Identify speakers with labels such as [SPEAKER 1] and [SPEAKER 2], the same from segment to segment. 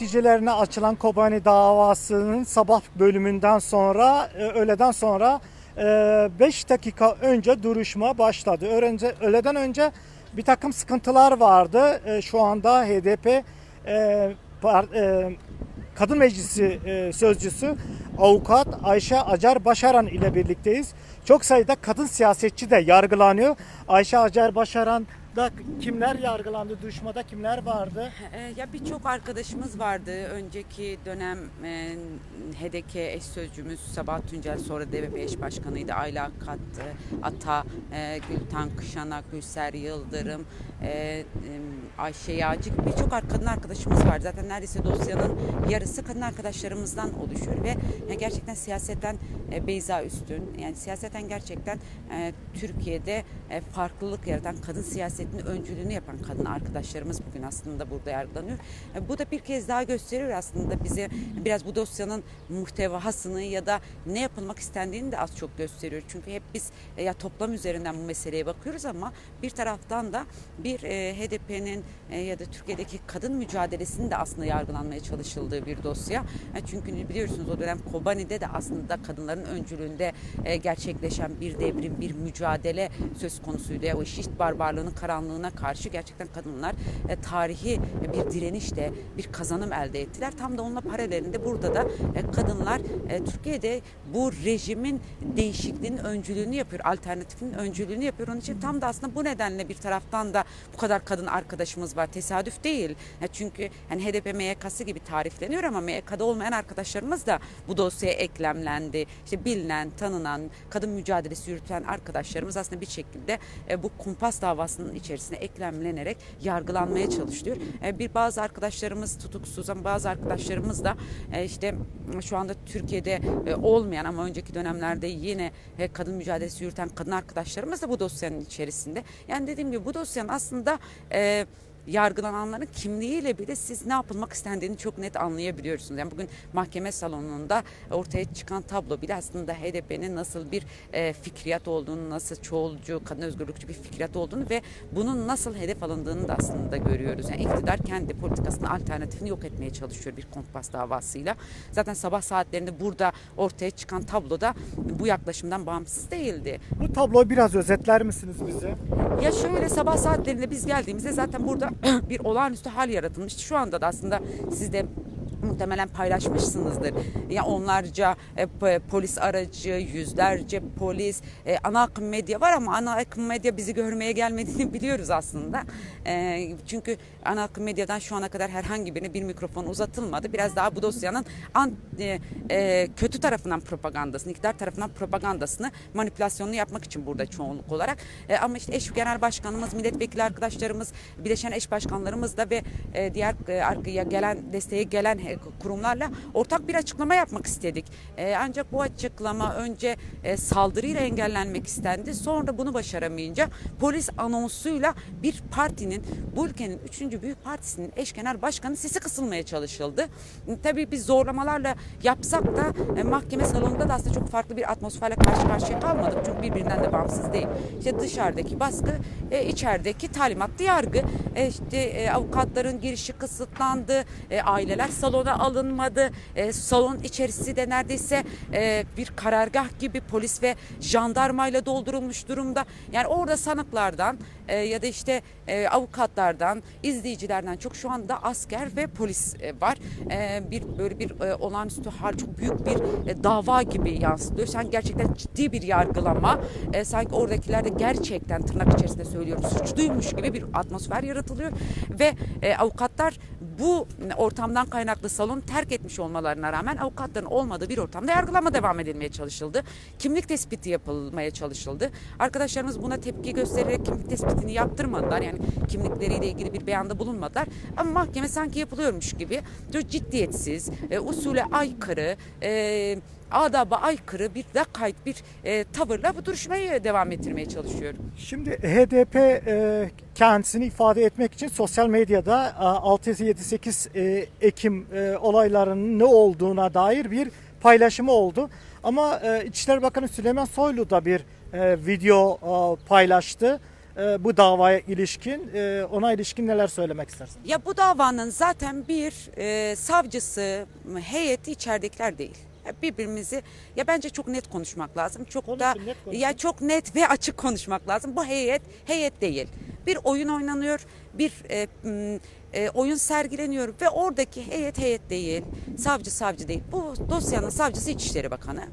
[SPEAKER 1] yöneticilerine açılan Kobani davasının sabah bölümünden sonra e, öğleden sonra 5 dakika önce duruşma başladı. Önce, öğleden önce bir takım sıkıntılar vardı. E, Şu anda HDP e, e, Kadın Meclisi e, sözcüsü avukat Ayşe Acar Başaran ile birlikteyiz. Çok sayıda kadın siyasetçi de yargılanıyor. Ayşe Acar Başaran da kimler yargılandı? Duruşmada kimler vardı?
[SPEAKER 2] Ee, Ya birçok arkadaşımız vardı. Önceki dönem e, HDK eş sözcümüz Sabah Tuncel sonra DBP eş başkanıydı. Ayla e, Ata, e, Gülten Kışanak, Gülser Yıldırım, e, e, Ayşe Yağcı gibi birçok kadın arkadaşımız var. Zaten neredeyse dosyanın yarısı kadın arkadaşlarımızdan oluşuyor ve gerçekten siyasetten e, Beyza Üstün yani siyaseten gerçekten e, Türkiye'de e, farklılık yaratan kadın siyasetinin öncülüğünü yapan kadın arkadaşlarımız bugün aslında burada yargılanıyor. E, bu da bir kez daha gösteriyor aslında bize biraz bu dosyanın muhtevasını ya da ne yapılmak istendiğini de az çok gösteriyor. Çünkü hep biz e, ya toplam üzerinden bu meseleye bakıyoruz ama bir taraftan da bir e, HDP'nin ya da Türkiye'deki kadın mücadelesinin de aslında yargılanmaya çalışıldığı bir dosya. Çünkü biliyorsunuz o dönem Kobani'de de aslında kadınların öncülüğünde gerçekleşen bir devrim, bir mücadele söz konusuydu. O işit barbarlığının karanlığına karşı gerçekten kadınlar e, tarihi bir direnişle bir kazanım elde ettiler. Tam da onunla paralelinde burada da e, kadınlar e, Türkiye'de bu rejimin değişikliğinin öncülüğünü yapıyor, alternatifinin öncülüğünü yapıyor. Onun için tam da aslında bu nedenle bir taraftan da bu kadar kadın arkadaşımız var. Tesadüf değil. Ya çünkü yani HDP MYK'sı gibi tarifleniyor ama MYK'da olmayan arkadaşlarımız da bu dosyaya eklemlendi. İşte bilinen, tanınan, kadın mücadelesi yürüten arkadaşlarımız aslında bir şekilde e, bu kumpas davasının içerisine eklemlenerek yargılanmaya çalışılıyor. E, bir bazı arkadaşlarımız tutuksuz ama bazı arkadaşlarımız da e, işte şu anda Türkiye'de e, olmayan ama önceki dönemlerde yine kadın mücadelesi yürüten kadın arkadaşlarımız da bu dosyanın içerisinde. Yani dediğim gibi bu dosyanın aslında e, yargılananların kimliğiyle bile siz ne yapılmak istendiğini çok net anlayabiliyorsunuz. Yani bugün mahkeme salonunda ortaya çıkan tablo bile aslında HDP'nin nasıl bir e, fikriyat olduğunu, nasıl çoğulcu, kadın özgürlükçü bir fikriyat olduğunu ve bunun nasıl hedef alındığını da aslında görüyoruz. Yani iktidar kendi politikasının alternatifini yok etmeye çalışıyor bir kompas davasıyla. Zaten sabah saatlerinde burada ortaya çıkan tablo da bu yaklaşımdan bağımsız değildi.
[SPEAKER 1] Bu tabloyu biraz özetler misiniz bize?
[SPEAKER 2] Ya şöyle sabah saatlerinde biz geldiğimizde zaten burada bir olağanüstü hal yaratılmıştı. Şu anda da aslında siz de muhtemelen paylaşmışsınızdır. Ya onlarca e, polis aracı, yüzlerce polis, e, ana akım medya var ama ana akım medya bizi görmeye gelmediğini biliyoruz aslında. E, çünkü ana akım medyadan şu ana kadar herhangi birine bir mikrofon uzatılmadı. Biraz daha bu dosyanın an, e, e, kötü tarafından propagandasını, iktidar tarafından propagandasını, manipülasyonunu yapmak için burada çoğunluk olarak. E, ama işte eş genel başkanımız, milletvekili arkadaşlarımız, bileşen eş başkanlarımız da ve e, diğer e, gelen desteğe gelen kurumlarla ortak bir açıklama yapmak istedik. E, ancak bu açıklama önce e, saldırıyla engellenmek istendi. Sonra bunu başaramayınca polis anonsuyla bir partinin bu ülkenin üçüncü büyük partisinin eş genel başkanı sesi kısılmaya çalışıldı. E, Tabii biz zorlamalarla yapsak da e, mahkeme salonunda da aslında çok farklı bir atmosferle karşı karşıya kalmadık. Çünkü birbirinden de bağımsız değil. İşte dışarıdaki baskı, e, içerideki talimatlı yargı. E, işte e, avukatların girişi kısıtlandı. E, aileler salona alınmadı. E, salon içerisi de neredeyse e, bir karargah gibi polis ve jandarmayla doldurulmuş durumda. Yani orada sanıklardan e, ya da işte e, avukatlardan, izleyicilerden çok şu anda asker ve polis e, var. E, bir böyle bir e, olağanüstü hal çok büyük bir e, dava gibi yansıtıyor. Sen gerçekten ciddi bir yargılama. E, sanki oradakiler de gerçekten tırnak içerisinde söylüyorum suçluymuş gibi bir atmosfer yaratılıyor ve e, avukatlar bu ortamdan kaynaklı salonu terk etmiş olmalarına rağmen avukatların olmadığı bir ortamda yargılama devam edilmeye çalışıldı. Kimlik tespiti yapılmaya çalışıldı. Arkadaşlarımız buna tepki göstererek kimlik tespitini yaptırmadılar. Yani kimlikleriyle ilgili bir beyanda bulunmadılar. Ama mahkeme sanki yapılıyormuş gibi çok ciddiyetsiz, e, usule aykırı, e, adaba aykırı bir lakayt bir e, tavırla bu duruşmayı devam ettirmeye çalışıyor.
[SPEAKER 1] Şimdi HDP e, kendisini ifade etmek için sosyal medyada e, 6-7-8 e, Ekim e, olaylarının ne olduğuna dair bir paylaşımı oldu. Ama e, İçişleri Bakanı Süleyman Soylu da bir e, video e, paylaştı. e, bu davaya ilişkin e, ona ilişkin neler söylemek istersin?
[SPEAKER 2] Ya bu davanın zaten bir e, savcısı, heyeti içeridekiler değil. Birbirimizi ya bence çok net konuşmak lazım. Çok
[SPEAKER 1] Konuşun,
[SPEAKER 2] da
[SPEAKER 1] net konuşun.
[SPEAKER 2] ya çok net ve açık konuşmak lazım. Bu heyet heyet değil. Bir oyun oynanıyor, bir e, m, e, oyun sergileniyor ve oradaki heyet heyet değil, savcı savcı değil. Bu dosyanın savcısı İçişleri Bakanı.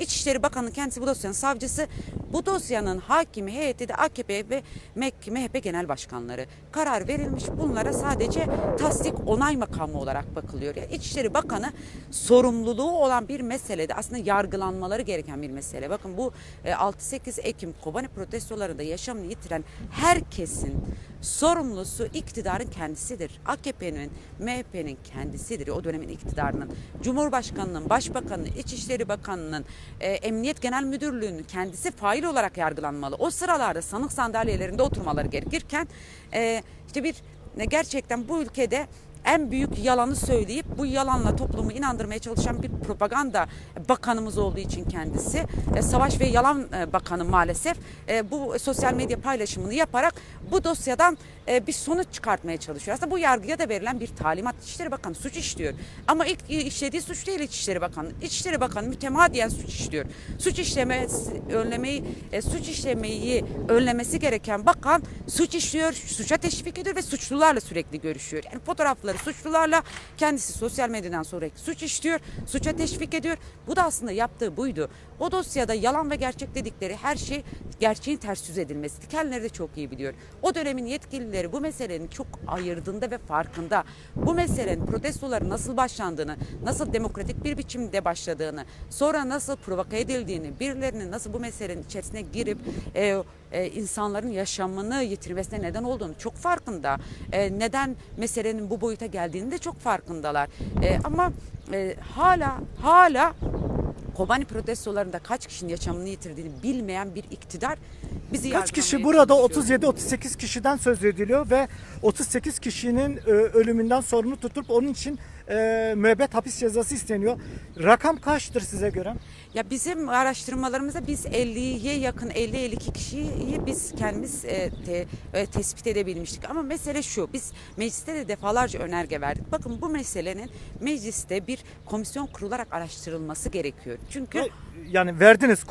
[SPEAKER 2] İçişleri Bakanı kendisi bu dosyanın savcısı. Bu dosyanın hakimi heyeti de AKP ve MHP, MHP genel başkanları. Karar verilmiş bunlara sadece tasdik onay makamı olarak bakılıyor. Yani İçişleri Bakanı sorumluluğu olan bir meselede aslında yargılanmaları gereken bir mesele. Bakın bu e, 6-8 Ekim Kobani protestolarında yaşamını yitiren herkesin sorumlusu iktidarın kendisidir. AKP'nin, MHP'nin kendisidir. O dönemin iktidarının, Cumhurbaşkanının, Başbakanının, İçişleri Bakanının, e, Emniyet Genel Müdürlüğü'nün kendisi fail olarak yargılanmalı. O sıralarda sanık sandalyelerinde oturmaları gerekirken e, işte bir gerçekten bu ülkede en büyük yalanı söyleyip bu yalanla toplumu inandırmaya çalışan bir propaganda bakanımız olduğu için kendisi e, savaş ve yalan e, bakanı maalesef e, bu sosyal medya paylaşımını yaparak bu dosyadan e, bir sonuç çıkartmaya çalışıyor. Aslında bu yargıya da verilen bir talimat. İçişleri Bakanı suç işliyor. Ama ilk işlediği suç değil İçişleri Bakanı. İçişleri Bakanı mütemadiyen suç işliyor. Suç işleme önlemeyi e, suç işlemeyi önlemesi gereken bakan suç işliyor, suça teşvik ediyor ve suçlularla sürekli görüşüyor. Yani fotoğrafları suçlularla kendisi sosyal medyadan sürekli suç işliyor, suça teşvik ediyor. Bu da aslında yaptığı buydu. O dosyada yalan ve gerçek dedikleri her şey gerçeğin ters yüz edilmesi. Kendileri de çok iyi biliyor. O dönemin yetkilileri bu meselenin çok ayırdığında ve farkında. Bu meselenin protestoların nasıl başlandığını, nasıl demokratik bir biçimde başladığını, sonra nasıl provoke edildiğini, birilerinin nasıl bu meselenin içerisine girip e, e, insanların yaşamını yitirmesine neden olduğunu çok farkında. E, neden meselenin bu boyuta geldiğini de çok farkındalar. E, ama e, hala hala Kobani protestolarında kaç kişinin yaşamını yitirdiğini bilmeyen bir iktidar bizi
[SPEAKER 1] Kaç kişi burada
[SPEAKER 2] çalışıyor.
[SPEAKER 1] 37-38 kişiden söz ediliyor ve 38 kişinin e, ölümünden sorumlu tutup onun için e, müebbet hapis cezası isteniyor. Rakam kaçtır size göre?
[SPEAKER 2] Ya bizim araştırmalarımızda biz 50'ye yakın 50-52 kişiyi biz kendimiz e, te- e, tespit edebilmiştik. Ama mesele şu biz mecliste de defalarca önerge verdik. Bakın bu meselenin mecliste bir komisyon kurularak araştırılması gerekiyor. Çünkü
[SPEAKER 1] Yani verdiniz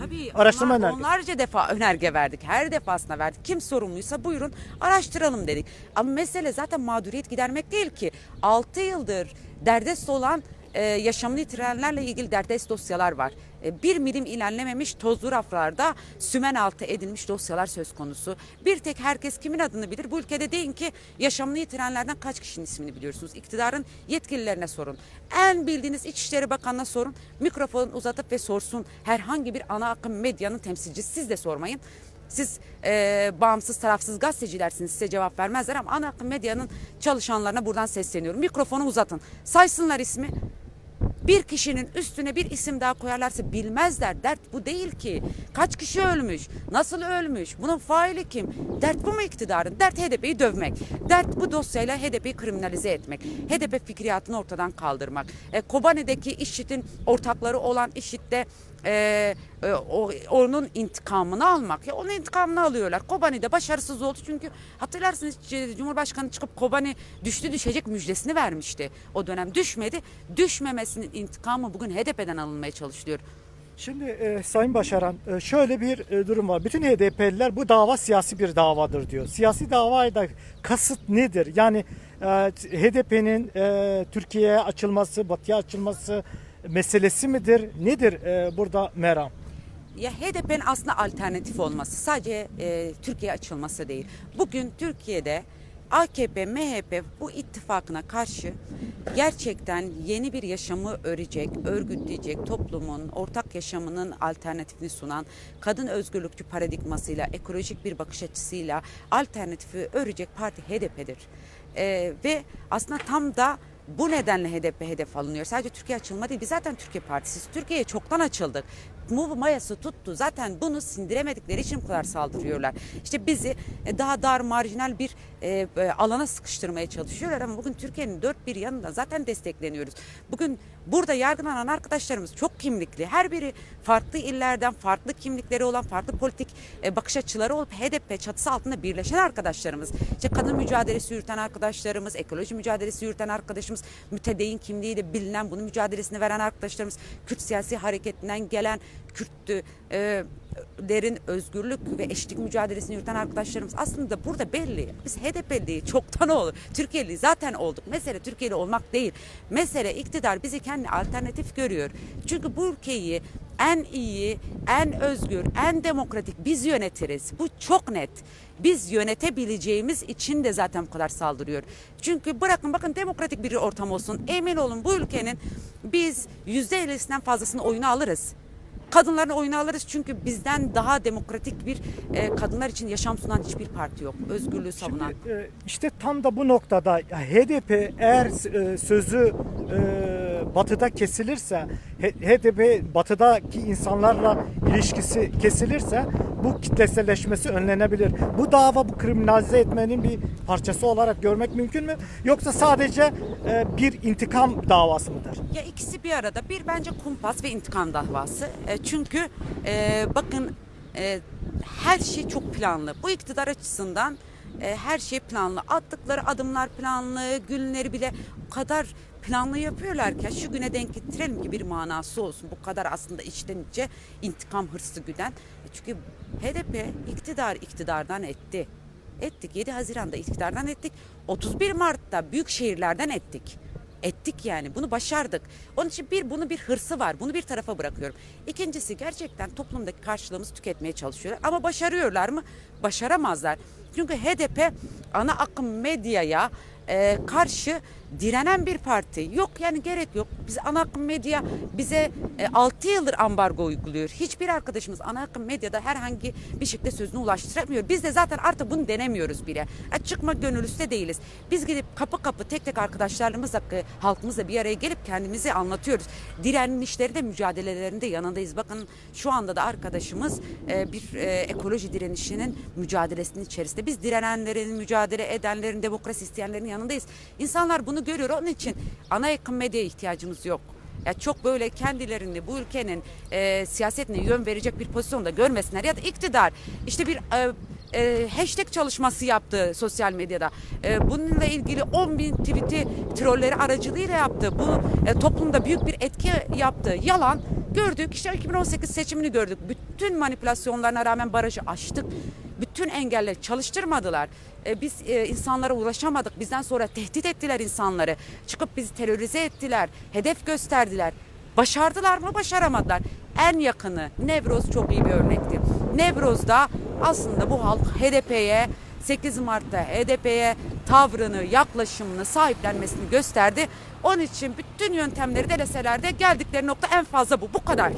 [SPEAKER 2] Tabii
[SPEAKER 1] Araştırma
[SPEAKER 2] onlar-
[SPEAKER 1] önergesi.
[SPEAKER 2] onlarca defa önerge verdik. Her defasında verdik. Kim sorumluysa buyurun araştıralım dedik. Ama mesele zaten mağduriyet gidermek değil ki. 6 yıldır derdest olan e, yaşamını yitirenlerle ilgili derdest dosyalar var. E, bir milim ilerlememiş tozlu raflarda sümen altı edilmiş dosyalar söz konusu. Bir tek herkes kimin adını bilir. Bu ülkede deyin ki yaşamını yitirenlerden kaç kişinin ismini biliyorsunuz. İktidarın yetkililerine sorun. En bildiğiniz İçişleri Bakanı'na sorun. Mikrofon uzatıp ve sorsun. Herhangi bir ana akım medyanın temsilcisi siz de sormayın. Siz e, bağımsız tarafsız gazetecilersiniz size cevap vermezler ama ana akım medyanın çalışanlarına buradan sesleniyorum. Mikrofonu uzatın. Saysınlar ismi. Bir kişinin üstüne bir isim daha koyarlarsa bilmezler. Dert bu değil ki. Kaç kişi ölmüş? Nasıl ölmüş? Bunun faili kim? Dert bu mu iktidarın? Dert HDP'yi dövmek. Dert bu dosyayla HDP'yi kriminalize etmek. HDP fikriyatını ortadan kaldırmak. E, Kobani'deki IŞİD'in ortakları olan IŞİD'de e, e, o, onun intikamını almak. Ya onun intikamını alıyorlar. Kobani'de başarısız oldu çünkü hatırlarsınız Cumhurbaşkanı çıkıp Kobani düştü düşecek müjdesini vermişti. O dönem düşmedi. Düşmemesinin intikamı bugün HDP'den alınmaya çalışılıyor.
[SPEAKER 1] Şimdi e, Sayın Başaran e, şöyle bir e, durum var. Bütün HDP'liler bu dava siyasi bir davadır diyor. Siyasi davayda kasıt nedir? Yani e, HDP'nin e, Türkiye'ye açılması, Batı'ya açılması meselesi midir? Nedir e, burada meram?
[SPEAKER 2] Ya HDP'nin aslında alternatif olması sadece e, Türkiye açılması değil. Bugün Türkiye'de AKP, MHP bu ittifakına karşı gerçekten yeni bir yaşamı örecek, örgütleyecek, toplumun ortak yaşamının alternatifini sunan, kadın özgürlükçü paradigmasıyla, ekolojik bir bakış açısıyla alternatifi örecek parti HDP'dir. E, ve aslında tam da bu nedenle HDP hedef alınıyor. Sadece Türkiye açılma değil. Biz zaten Türkiye Partisiyiz. Türkiye'ye çoktan açıldık. Mu mayası tuttu. Zaten bunu sindiremedikleri için bu kadar saldırıyorlar. İşte bizi e, daha dar marjinal bir e, e, alana sıkıştırmaya çalışıyorlar ama bugün Türkiye'nin dört bir yanında zaten destekleniyoruz. Bugün burada yargılanan arkadaşlarımız çok kimlikli. Her biri farklı illerden farklı kimlikleri olan farklı politik e, bakış açıları olup HDP çatısı altında birleşen arkadaşlarımız. İşte kadın mücadelesi yürüten arkadaşlarımız, ekoloji mücadelesi yürüten arkadaşımız, mütedeyyin kimliğiyle bilinen bunun mücadelesini veren arkadaşlarımız, Kürt siyasi hareketinden gelen Kürttü e, derin özgürlük ve eşitlik mücadelesini yürüten arkadaşlarımız aslında burada belli. Biz HDP'liyiz çoktan oldu. Türkiye'li zaten olduk. Mesele Türkiye'li olmak değil. Mesele iktidar bizi kendi alternatif görüyor. Çünkü bu ülkeyi en iyi, en özgür, en demokratik biz yönetiriz. Bu çok net. Biz yönetebileceğimiz için de zaten bu kadar saldırıyor. Çünkü bırakın bakın demokratik bir ortam olsun. Emin olun bu ülkenin biz %50'sinden fazlasını oyunu alırız. Kadınların oyunu alırız çünkü bizden daha demokratik bir e, kadınlar için yaşam sunan hiçbir parti yok. Özgürlüğü savunan.
[SPEAKER 1] Şimdi, e, işte tam da bu noktada HDP eğer e, sözü e, batıda kesilirse, HDP batıdaki insanlarla ilişkisi kesilirse bu kitleselleşmesi önlenebilir. Bu dava bu kriminalize etmenin bir parçası olarak görmek mümkün mü? Yoksa sadece e, bir intikam davası mıdır?
[SPEAKER 2] Ya ikisi bir arada. Bir bence kumpas ve intikam davası. E, çünkü e, bakın e, her şey çok planlı. Bu iktidar açısından e, her şey planlı. Attıkları adımlar planlı, günleri bile o kadar planlı yapıyorlar ki şu güne denk getirelim ki bir manası olsun. Bu kadar aslında içten içe intikam hırsı güden. E, çünkü HDP iktidar iktidardan etti. Ettik. 7 Haziran'da iktidardan ettik. 31 Mart'ta büyük şehirlerden ettik. Ettik yani bunu başardık. Onun için bir bunu bir hırsı var. Bunu bir tarafa bırakıyorum. İkincisi gerçekten toplumdaki karşılığımızı tüketmeye çalışıyorlar. Ama başarıyorlar mı? Başaramazlar. Çünkü HDP ana akım medyaya e, karşı direnen bir parti. Yok yani gerek yok. Biz ana akım medya bize e, 6 yıldır ambargo uyguluyor. Hiçbir arkadaşımız ana akım medyada herhangi bir şekilde sözünü ulaştıramıyor. Biz de zaten artık bunu denemiyoruz bile. E, çıkma gönüllüsü de değiliz. Biz gidip kapı kapı tek tek arkadaşlarımızla e, halkımızla bir araya gelip kendimizi anlatıyoruz. Direnişlerinde mücadelelerinde yanındayız. Bakın şu anda da arkadaşımız e, bir e, ekoloji direnişinin mücadelesinin içerisinde. Biz direnenlerin, mücadele edenlerin, demokrasi isteyenlerin yanındayız. İnsanlar bunu görüyor. Onun için ana yakın medyaya ihtiyacımız yok. Ya çok böyle kendilerini bu ülkenin e, siyasetine yön verecek bir pozisyonda görmesinler ya da iktidar işte bir e, e, hashtag çalışması yaptı sosyal medyada. E, bununla ilgili 10 bin tweet'i trolleri aracılığıyla yaptı. Bu e, toplumda büyük bir etki yaptı. Yalan gördük. İşte 2018 seçimini gördük. Bütün manipülasyonlarına rağmen barajı aştık. Bütün engelleri çalıştırmadılar. E, biz e, insanlara ulaşamadık. Bizden sonra tehdit ettiler insanları. Çıkıp bizi terörize ettiler. Hedef gösterdiler. Başardılar mı? Başaramadılar. En yakını Nevroz çok iyi bir örnekti. Nevroz'da aslında bu halk HDP'ye 8 Mart'ta HDP'ye tavrını, yaklaşımını, sahiplenmesini gösterdi. Onun için bütün yöntemleri deneseler de geldikleri nokta en fazla bu. Bu kadar.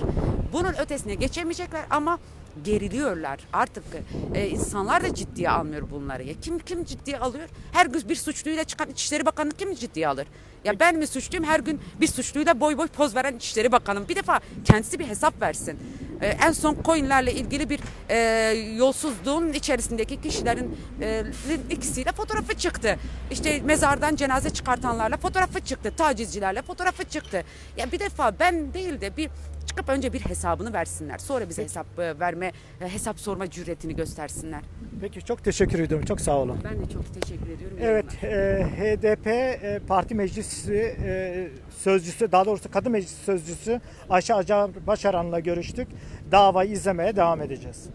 [SPEAKER 2] Bunun ötesine geçemeyecekler ama geriliyorlar. Artık e, insanlar da ciddiye almıyor bunları. Ya kim kim ciddiye alıyor? Her gün bir suçluyla çıkan İçişleri Bakanı kim ciddiye alır? Ya ben mi suçluyum? Her gün bir suçluyla boy boy poz veren İçişleri Bakanı. Bir defa kendisi bir hesap versin. E, en son coinlerle ilgili bir e, yolsuzluğun içerisindeki kişilerin e, ikisiyle fotoğrafı çıktı. İşte mezardan cenaze çıkartanlarla fotoğrafı çıktı. Tacizcilerle fotoğrafı çıktı. Ya bir defa ben değil de bir çıkıp önce bir hesabını versinler. Sonra bize hesap e, verme, e, hesap sorma cüretini göstersinler.
[SPEAKER 1] Peki çok teşekkür ediyorum. Çok sağ olun.
[SPEAKER 2] Ben de çok teşekkür ediyorum.
[SPEAKER 1] Evet, e, HDP e, Parti Meclisi e, sözcüsü, daha doğrusu Kadın Meclisi sözcüsü Ayşe Acar Başaran'la görüştük. Davayı izlemeye devam edeceğiz.